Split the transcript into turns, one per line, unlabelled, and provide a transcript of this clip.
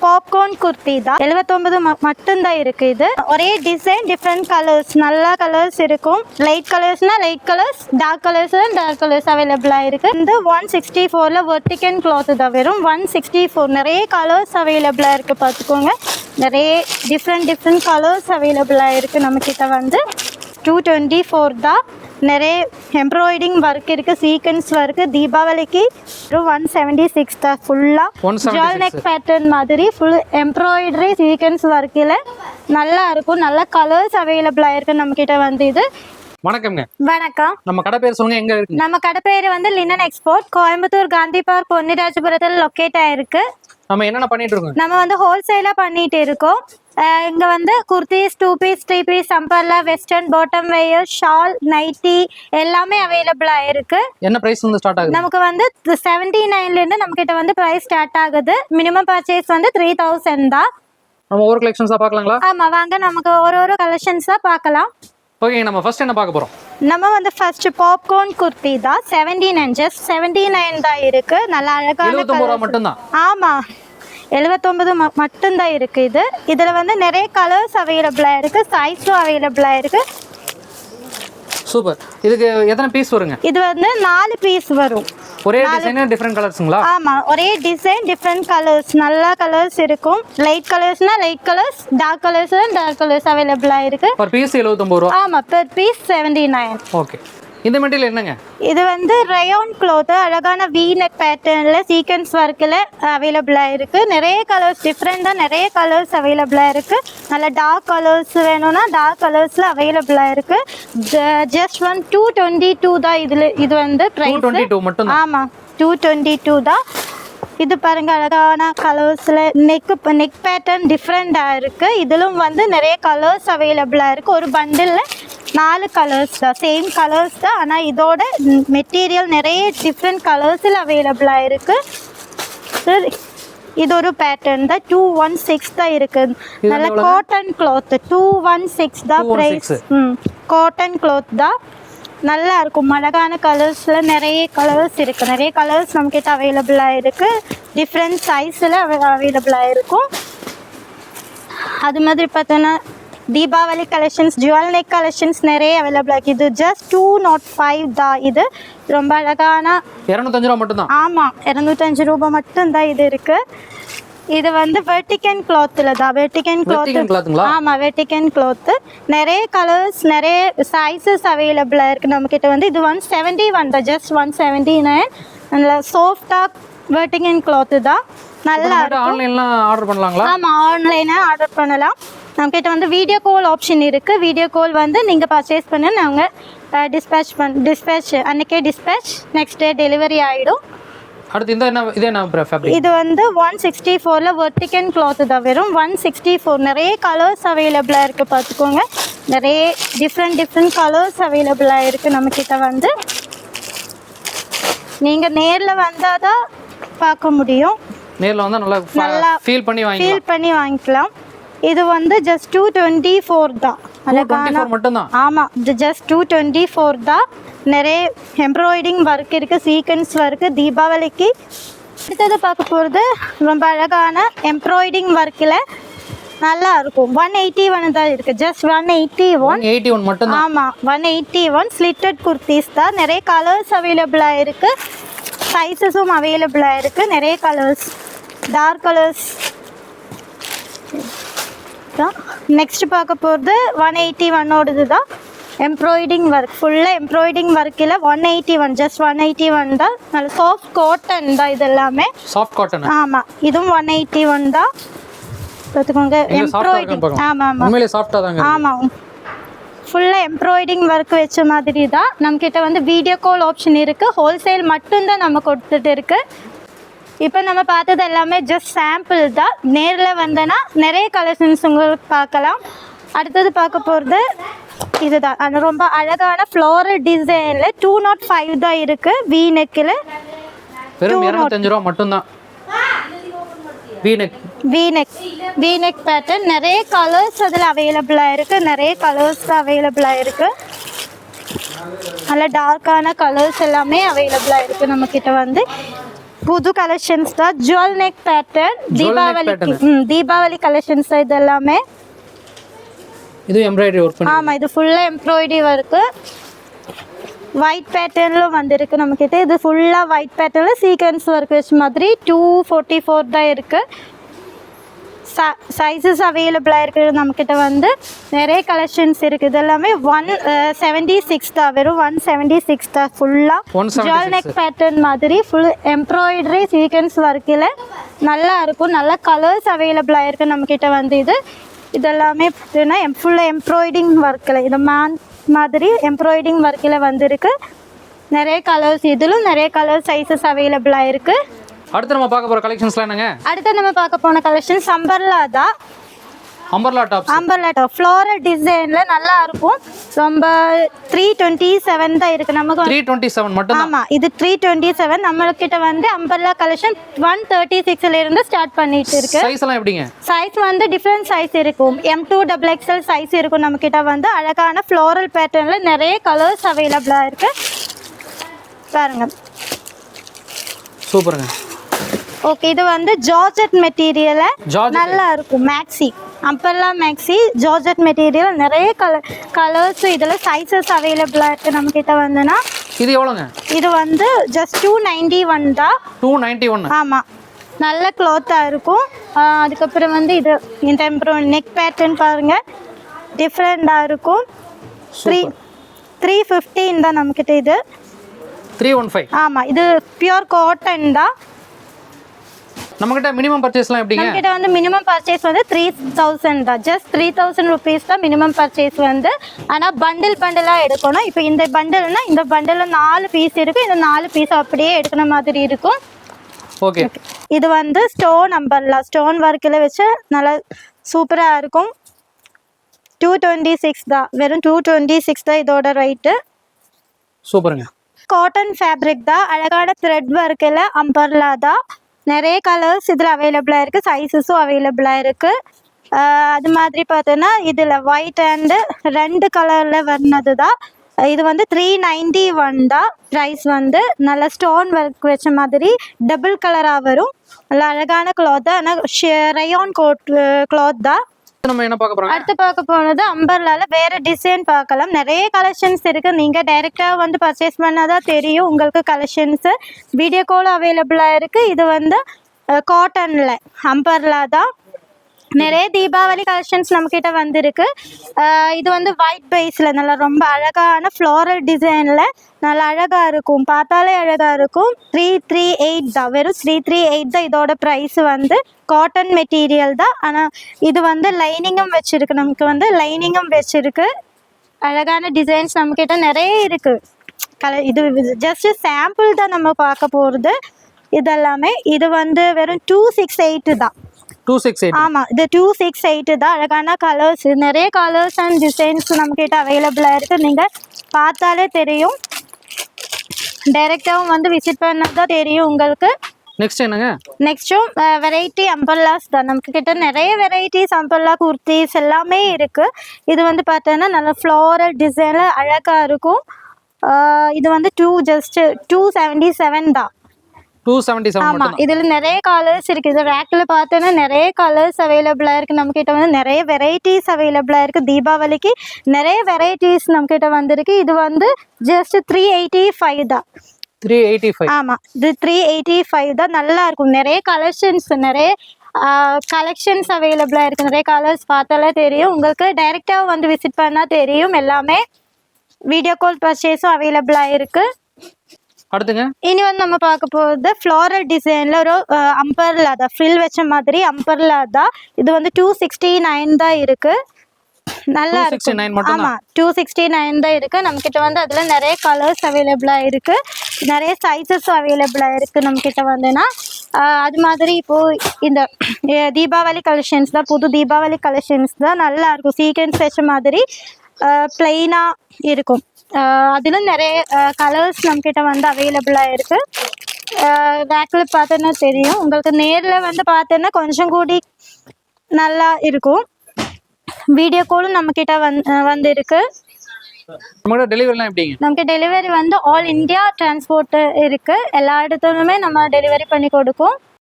Popcorn kurti தான் எழுபத்தொன்பது மட்டும்தான் இருக்கு இது ஒரே டிசைன் டிஃப்ரெண்ட் கலர்ஸ் நல்லா கலர்ஸ் இருக்கும் light கலர்ஸ்னா light colours dark colours dark colours அவைலபிளாக இருக்கு இந்த ஒன் சிக்ஸ்டி ஃபோரில் வெர்டிகன் கிளாத் தான் வெறும் ஒன் சிக்ஸ்டி ஃபோர் நிறைய கலர்ஸ் அவைலபிளாக இருக்கு பார்த்துக்கோங்க நிறைய டிஃப்ரெண்ட் டிஃப்ரெண்ட் கலர்ஸ் அவைலபிளாக இருக்கு நம்ம கிட்ட வந்து டூ டுவெண்ட்டி ஃபோர் தான் நிறைய எம்ப்ராய்டிங் ஒர்க் இருக்கு சீக்வன்ஸ் ஒர்க்கு தீபாவளிக்கு ஒன் செவன்டி சிக்ஸ் தான் ஃபுல்லாக
176.
ஜுவல் நெக் பேட்டர்ன் மாதிரி ஃபுல் எம்ப்ராய்டரி சீக்வன்ஸ் ஒர்க்கில் நல்லா இருக்கும் நல்ல கலர்ஸ் அவைலபிளாக நம்ம கிட்ட வந்து இது.
வணக்கம்ங்க.
வணக்கம்.
நம்ம கடை பேர் சொல்லுங்க எங்க இருக்கு?
நம்ம கடை பேர் வந்து linen export Coimbatore Gandhi park பொன்னிராஜபுரத்தில் locate ஆயிருக்கு.
நம்ம என்னென்ன பண்ணிட்டு இருக்கோம்?
நம்ம வந்து ஹோல்சேலாக பண்ணிட்டு இருக்கோம். இங்க வந்து kurtis two piece three piece சம்பர்லா western bottom wear shawl nighty எல்லாமே அவைலபிளாக இருக்கு.
என்ன பிரைஸ் வந்து ஸ்டார்ட் ஆகுது?
நமக்கு வந்து செவன்டி நைன்லேருந்து நம்ம கிட்ட வந்து ப்ரைஸ் ஸ்டார்ட் ஆகுது. மினிமம் பர்ச்சேஸ் வந்து த்ரீ தௌசண்ட் தான்.
நம்ம ஒவ்வொரு கலெக்ஷன்ஸா பார்க்கலாங்களா?
ஆமாம் வாங்க நமக்கு ஒரு ஒரு கலெக்ஷன்ஸ் தான் பார்க்கலாம்.
ஓகே நம்ம ஃபர்ஸ்ட் என்ன பார்க்க போறோம்?
நம்ம வந்து ஃபர்ஸ்ட் பாப்கார்ன் குர்த்தி தான். Seventy nine just seventy nine தான் இருக்கு. நல்லா அழகான
எழுபத்தொம்பது ரூபா. மட்டும்தான்?
ஆமா. எழுபத்தொம்பது ம மட்டும்தான் இருக்கு இது. இதில் வந்து நிறைய கலர்ஸ் அவைலபிளாக இருக்கு. சைஸும் அவைலபிளாக இருக்கு.
சூப்பர் இதுக்கு எத்தனை பீஸ் வருங்க?
இது வந்து நாலு பீஸ் வரும்.
ஒரே டிசைன் டிஃப்ரெண்ட் கலர்ஸுங்களா
ஆமா ஒரே டிசைன் டிஃப்ரெண்ட் கலர்ஸ் நல்லா கலர்ஸ் இருக்கும். Light கலர்ஸ்னா light colours dark colours dark colours அவைலபிளாக இருக்கு.
ஒரு பீஸ் எழுபத்தொம்பது ரூபா?
ஆமா per piece seventy nine
okay இந்த மெட்டீரியல் என்னங்க?
இது வந்து ரயோன் க்ளோத் அழகான வி நெக் பேட்டர்னில் சீக்வன்ஸ் ஒர்க்கில் அவைலபிளாக இருக்குது நிறைய கலர்ஸ் டிஃப்ரெண்ட்டாக நிறைய கலர்ஸ் அவைலபிளாக இருக்குது நல்ல டார்க் கலர்ஸ் வேணும்னா டார்க் கலர்ஸில் அவைலபிளாக இருக்குது just one two twenty two தான் இதில் இது வந்து ப்ரைஸ் ஆமாம் டூ டுவெண்ட்டி டூ தான். இது பாருங்க அழகான கலர்ஸில் நெக் நெக் பேட்டர்ன் டிஃப்ரெண்ட்டாக இருக்குது இதிலும் வந்து நிறைய கலர்ஸ் அவைலபிளாக இருக்குது ஒரு பண்டிலில் நாலு கலர்ஸ் தான். சேம் கலர்ஸ் தான். ஆனால் இதோட மெட்டீரியல் நிறைய டிஃப்ரெண்ட் கலர்ஸில் அவைலபிளாக இருக்குது சரி. இது ஒரு பேட்டர்ன் தான். டூ ஒன் சிக்ஸ் தான் இருக்குது நல்ல? Cotton cloth two one six தான்
216.
ப்ரைஸ் ம். காட்டன் கிளாத் தான். நல்லா இருக்கும். அழகான கலர்ஸில் நிறைய கலர்ஸ் இருக்குது நிறைய கலர்ஸ் நம்மக்கிட்ட அவைலபிளாக இருக்குது டிஃப்ரெண்ட் சைஸில் அவைலபிளாக இருக்கும் அது மாதிரி பார்த்தோன்னா Deepavali collections jewel neck collections நிறைய அவைலபிளாக இருக்குது இது ஜஸ்ட் டூ நாட் ஃபைவ் தான். இது ரொம்ப அழகான
இரநூத்தஞ்சு ரூபா மட்டும்தான்?
ஆமாம் இரநூத்தஞ்சு ரூபாய் மட்டும்தான் இது இருக்குது இது வந்து வெர்டிகன் கிளாத்தில் தான். வெர்டிகன் கிளாத்? ஆமாம் வெர்டிகன் கிளாத்து நிறைய கலர்ஸ் நிறைய சைஸஸ் அவைலபிளாக இருக்குது நம்மக்கிட்ட வந்து. இது ஒன் செவன்ட்டி ஒன் தான். ஜஸ்ட் ஒன் செவன்ட்டி நைன் நல்ல சாஃப்டாக வெர்டிகன் கிளாத்து தான். நல்லா
ஆன்லைன்லாம் ஆர்டர் பண்ணலாங்களா?
ஆமாம் ஆன்லைனாக ஆர்டர் பண்ணலாம். நம்மக்கிட்ட வந்து வீடியோ கால் ஆப்ஷன் இருக்குது வீடியோ கால் வந்து நீங்கள் பர்ச்சேஸ் பண்ண நாங்கள் டிஸ்பேச் பண் டிஸ்பேச் அன்றைக்கே டிஸ்பேச் நெக்ஸ்ட் டே டெலிவரி ஆகிடும்
அடுத்து இந்த என்ன இது என்ன ஃபேப்ரிக்
இது வந்து ஒன் சிக்ஸ்டி ஃபோரில் வெர்டிகன் கிளாத் தான். வெறும் ஒன் சிக்ஸ்டி ஃபோர் நிறைய கலர்ஸ் அவைலபிளாக இருக்குது பார்த்துக்கோங்க. நிறைய டிஃப்ரெண்ட் டிஃப்ரெண்ட் கலர்ஸ் அவைலபிளாக இருக்குது நம்மக்கிட்ட வந்து. நீங்கள் நேரில் வந்தால் தான் பார்க்க முடியும்.
நேர்ல வந்தா நல்லா
நல்லா
ஃபீல் பண்ணி
ஃபீல் பண்ணி வாங்கிக்கலாம். இது வந்து ஜஸ்ட் டூ டுவெண்ட்டி ஃபோர் தான்
மட்டும்தான்?
ஆமாம் இது ஜஸ்ட் டூ டுவெண்ட்டி ஃபோர் தான். நிறைய எம்ப்ராய்டிங் ஒர்க் இருக்குது சீக்வன்ஸ் ஒர்க்கு தீபாவளிக்கு. அடுத்தது பார்க்க போகிறது ரொம்ப அழகான எம்ப்ராய்டிங் ஒர்க்கில் நல்லா இருக்கும். ஒன் எயிட்டி ஒன் தான் இருக்குது just one eighty one
eighty one மட்டும்தான்?
ஆமாம் one eighty one slitted kurtis தான். நிறைய கலர்ஸ் அவைலபிளாக இருக்குது சைஸஸும் அவைலபிளாக இருக்குது நிறைய கலர்ஸ் டார்க் கலர்ஸ் தான். நெக்ஸ்ட் பார்க்க போகிறது ஒன் எயிட்டி ஒன்னோடது தான் எம்ப்ராய்டிங் ஒர்க் ஃபுல்லாக எம்ப்ராய்டிங் ஒர்க்கில் one eighty one just one eighty one தான். நல்ல சாஃப்ட் காட்டன் தான் இது எல்லாமே.
சாஃப்ட் காட்டன்
ஆமாம் இதுவும் ஒன் எயிட்டி ஒன் தான். பார்த்துக்கோங்க. எம்ப்ராய்டிங் ஆமாம் ஆமாம். ஆமாம் ஃபுல்லாக எம்ப்ராய்டிங் ஒர்க் வச்ச மாதிரி தான் நம்மக்கிட்ட வந்து வீடியோ கால் ஆப்ஷன் இருக்குது ஹோல்சேல் மட்டும்தான் நம்ம கொடுத்துட்டு இருக்கு. இப்போ நம்ம பார்த்தது எல்லாமே ஜஸ்ட் சாம்பிள் தான். நேரில் வந்தேன்னா நிறைய கலெக்ஷன்ஸ் உங்களுக்கு பார்க்கலாம். அடுத்தது பார்க்க போகிறது இதுதான். அது ரொம்ப அழகான ஃப்ளோரல் டிசைனில் டூ நாட் ஃபைவ் தான் இருக்குது வி நெக்கில்
வெறும் இரநூத்தஞ்சு ரூபா மட்டும்தான். V neck
V neck V neck pattern நிறைய கலர்ஸ் அதில் அவைலபிளாக இருக்குது நிறைய கலர்ஸ் அவைலபிளாக இருக்குது நல்ல டார்க்கான கலர்ஸ் எல்லாமே அவைலபிளாக இருக்குது நம்மக்கிட்ட வந்து. புது கலெக்ஷன்ஸ் தான். Jewel neck pattern. ம் தீபாவளி கலெக்ஷன்ஸ் தான் இது எல்லாமே
இது எம்ப்ராய்டரி ஒர்க்
ஆமாம் இது ஃபுல்லாக எம்ப்ராய்டரி ஒர்க்கு ஒயிட் பேட்டர்னில் வந்திருக்கு நம்மக்கிட்ட இது ஃபுல்லாக ஒயிட் பேட்டர்னில் சீக்வன்ஸ் ஒர்க் வச்ச மாதிரி டூ ஃபோர்ட்டி ஃபோர் தான் இருக்குது சைஸஸ் அவைலபிளாக இருக்குது நம்மக்கிட்ட வந்து நிறைய கலெக்ஷன்ஸ் இருக்குது இது எல்லாமே ஒன் செவன்டி சிக்ஸ் தான். வெறும் ஒன் செவன்டி சிக்ஸ் தான் ஃபுல்லாக
176.
ஜுவல் நெக் பேட்டர்ன் மாதிரி ஃபுல் எம்ப்ராய்டரி சீக்வன்ஸ் ஒர்க்கில் நல்லா இருக்கும். நல்ல கலர்ஸ் அவைலபிளாக இருக்குது நம்மக்கிட்ட வந்து இது. இதெல்லாமே பார்த்தீங்கன்னா ஃபுல்லாக எம்ப்ராய்டிங் ஒர்க்கில் இது மேன் மாதிரி எம்ப்ராய்டிங் ஒர்க்கில் வந்திருக்கு. நிறைய கலர்ஸ் இதிலும் நிறைய கலர் சைஸஸ் அவைலபிளாக இருக்குது
அடுத்து நம்ம பார்க்க போகிற கலெக்ஷன்ஸ்லாம் என்னங்க?
அடுத்து நம்ம பார்க்க போன கலெக்ஷன் சம்பர்லா தான்
umbrella tops
umbrella top floral டிசைனில் நல்லா இருக்கும். ரொம்ப த்ரீ டுவெண்ட்டி செவன் தான் இருக்குது நமக்கு.
த்ரீ டுவெண்ட்டி செவன் மட்டும்
ஆமா இது த்ரீ டுவெண்ட்டி செவன் நம்மக்கிட்ட வந்து அம்பர்லா கலெக்ஷன் ஒன் தேர்ட்டி சிக்ஸ்ல இருந்து ஸ்டார்ட் பண்ணிட்டு இருக்கு.
சைஸ் எல்லாம் எப்படிங்க?
சைஸ் வந்து டிஃப்ரெண்ட் சைஸ் இருக்கும். M two double XL size இருக்கும் நம்மக்கிட்ட வந்து. அழகான ஃப்ளோரல் பேட்டர்னில் நிறைய கலர்ஸ் அவைலபிளாக இருக்கு. பாருங்க.
சூப்பருங்க.
ஓகே இது வந்து ஜார்ஜெட் மெட்டீரியல நல்லா இருக்கும் maxi umbrella maxi georgette material நிறைய கலர் கலர்ஸ் இதில் சைஸஸ் அவைலபிளாக இருக்குது நம்மக்கிட்ட வந்துன்னா.
இது எவ்வளோங்க?
இது வந்து ஜஸ்ட் டூ நைன்டி ஒன் தான்.
டூ நைன்ட்டி ஒன்று
ஆமாம் நல்ல க்ளாத்தாக இருக்கும். அதுக்கப்புறம் வந்து இது இந்த எம்ப்ரோ நெக் பேட்டர்ன் பாருங்கள் டிஃப்ரெண்ட்டாக இருக்கும். த்ரீ த்ரீ ஃபிஃப்டீன் தான் நம்மக்கிட்ட இது.
த்ரீ ஒன் ஃபைவ்
ஆமாம் இது பியூர் காட்டன் தான்.
நம்மக்கிட்ட மினிமம் பர்ச்சேஸ்லாம் எப்படிங்க?
நம்மக்கிட்ட வந்து மினிமம் பர்ச்சேஸ் வந்து த்ரீ தௌசண்ட் தான். ஜஸ்ட் த்ரீ தௌசண்ட் ருபீஸ் தான் மினிமம் பர்ச்சேஸ் வந்து. ஆனால் பண்டில் பண்டிலாக எடுக்கணும். இப்போ இந்த பண்டில்னா இந்த பண்டிலில் நாலு பீஸ் இருக்குது இந்த நாலு பீஸ் அப்படியே எடுக்கிற மாதிரி இருக்கும்.
ஓகே
இது வந்து ஸ்டோன் அம்பர்லா ஸ்டோன் ஒர்க்கில் வச்சு நல்லா சூப்பராக இருக்கும். டூ டுவெண்ட்டி சிக்ஸ் தான். வெறும் டூ டுவெண்ட்டி சிக்ஸ் தான் இதோட ரேட்டு
சூப்பருங்க.
காட்டன் ஃபேப்ரிக் தான். அழகான த்ரெட் ஒர்க்கில் அம்பர்லா தான். நிறைய கலர்ஸ் இதில் அவைலபிளாக இருக்குது சைஸஸும் அவைலபிளாக இருக்குது அது மாதிரி பார்த்தோன்னா இதில் ஒயிட் அண்டு ரெண்டு கலரில் வர்ணது தான் இது வந்து த்ரீ நைன்டி ஒன் தான். ப்ரைஸ் வந்து நல்ல ஸ்டோன் ஒர்க் வச்ச மாதிரி டபுள் கலராக வரும். நல்ல அழகான கிளாத் ஆனால் ரயான் கோட் கிளாத் தான்.
நம்ம என்ன பார்க்க போறோம்
அடுத்து பார்க்க போனது அம்பர்லால வேற டிசைன் பார்க்கலாம். நிறைய கலெக்ஷன்ஸ் இருக்கு. நீங்க டைரக்டா வந்து பர்ச்சேஸ் பண்ணாதான் தெரியும் உங்களுக்கு கலெக்ஷன்ஸ் வீடியோ கால் அவைலபிளா இருக்கு. இது வந்து காட்டன்ல அம்பர்லா தான். நிறைய தீபாவளி கலெக்ஷன்ஸ் நம்மக்கிட்ட வந்திருக்கு. இது வந்து ஒயிட் பேஸில் நல்லா ரொம்ப அழகான ஃப்ளோரல் டிசைனில் நல்லா அழகாக இருக்கும். பார்த்தாலே அழகாக இருக்கும். த்ரீ த்ரீ எயிட் தான். வெறும் த்ரீ த்ரீ எயிட் தான் இதோட ப்ரைஸ் வந்து காட்டன் மெட்டீரியல் தான். ஆனால் இது வந்து லைனிங்கும் வச்சுருக்கு. நமக்கு வந்து லைனிங்கும் வச்சுருக்கு. அழகான டிசைன்ஸ் நம்மக்கிட்ட நிறைய இருக்குது கல இது ஜஸ்ட் சாம்பிள் தான் நம்ம பார்க்க போகிறது இதெல்லாமே. இது வந்து வெறும் டூ சிக்ஸ் எயிட்டு தான்.
டூ சிக்ஸ் எயிட்
ஆமாம் இது டூ சிக்ஸ் எயிட்டு தான். அழகான கலர்ஸ் நிறைய கலர்ஸ் அண்ட் டிசைன்ஸ் நம்மக்கிட்ட அவைலபிளாக இருக்குது நீங்கள் பார்த்தாலே தெரியும். டைரெக்டாகவும் வந்து விசிட் பண்ணால் தான் தெரியும் உங்களுக்கு.
நெக்ஸ்ட் என்னங்க?
நெக்ஸ்ட்டும் வெரைட்டி அம்பர்லாஸ் தான். நமக்கு கிட்ட நிறைய வெரைட்டிஸ் அம்பர்லா குர்த்திஸ் எல்லாமே இருக்குது இது வந்து பார்த்தோன்னா நல்ல ஃப்ளோரல் டிசைனில் அழகாக இருக்கும். இது வந்து two just two seventy seven தான்.
டூ செவன்ட்டி செவன்
ஆமா இதுல நிறைய கலர்ஸ் இருக்கு. இது ரேக்ல பார்த்தோன்னா நிறைய கலர்ஸ் அவைலபிளா இருக்கு. நம்ம கிட்ட வந்து நிறைய வெரைட்டிஸ் அவைலபிளா இருக்கு. தீபாவளிக்கு நிறைய வெரைட்டிஸ் நம்ம கிட்ட வந்திருக்கு. இது வந்து ஜஸ்ட் த்ரீ எயிட்டி ஃபைவ் தான்.
த்ரீ எயிட்டி ஃபைவ்
ஆமா இது த்ரீ எயிட்டி ஃபைவ் தான். நல்லா இருக்கும். நிறைய கலெக்ஷன்ஸ் நிறைய கலெக்ஷன்ஸ் அவைலபிளா இருக்கு. நிறைய கலர்ஸ் பார்த்தாலே தெரியும். உங்களுக்கு டைரக்டா வந்து விசிட் பண்ணா தெரியும். எல்லாமே வீடியோ கால் பர்ச்சேஸும் அவைலபிளா இருக்கு.
அடுத்துங்க.
இனி வந்து நம்ம பார்க்க போகிறது ஃப்ளாரல் டிசைனில் ஒரு அம்பர்லா தான். ஃப்ரில் வச்ச மாதிரி அம்பர்லா தான். இது வந்து டூ சிக்ஸ்டி நைன் தான் இருக்கு. நல்லா
269
இருக்கும்
மட்டும்தான்.
ஆமாம் டூ சிக்ஸ்டி நைன் தான் இருக்கு. நம்மக்கிட்ட வந்து அதில் நிறைய கலர்ஸ் அவைலபிளாக இருக்கு. நிறைய சைஸஸும் அவைலபிளாக இருக்கு நம்மக்கிட்ட வந்துன்னா. ஆஹ் அது மாதிரி இப்போ இந்த தீபாவளி கலெக்ஷன்ஸ் தான் புது தீபாவளி கலெக்ஷன்ஸ் தான் நல்லா இருக்கும். சீக்வன்ஸ் வச்ச மாதிரி பிளெயினாக இருக்கும். அதில் நிறைய கலர்ஸ் நம்மக்கிட்ட வந்து அவைலபிளாக இருக்குது ரேக்கில் பார்த்தோன்னா தெரியும். உங்களுக்கு நேரில் வந்து பார்த்தோன்னா கொஞ்சம் கூடி நல்லா இருக்கும். வீடியோ காலும் நம்மக்கிட்ட வந் வந்து இருக்கு.
நம்மளோட டெலிவரிலாம் எப்படிங்க?
நமக்கு டெலிவரி வந்து ஆல் இந்தியா டிரான்ஸ்போர்ட் இருக்கு. எல்லா இடத்துலையுமே நம்ம டெலிவரி பண்ணி கொடுப்போம்.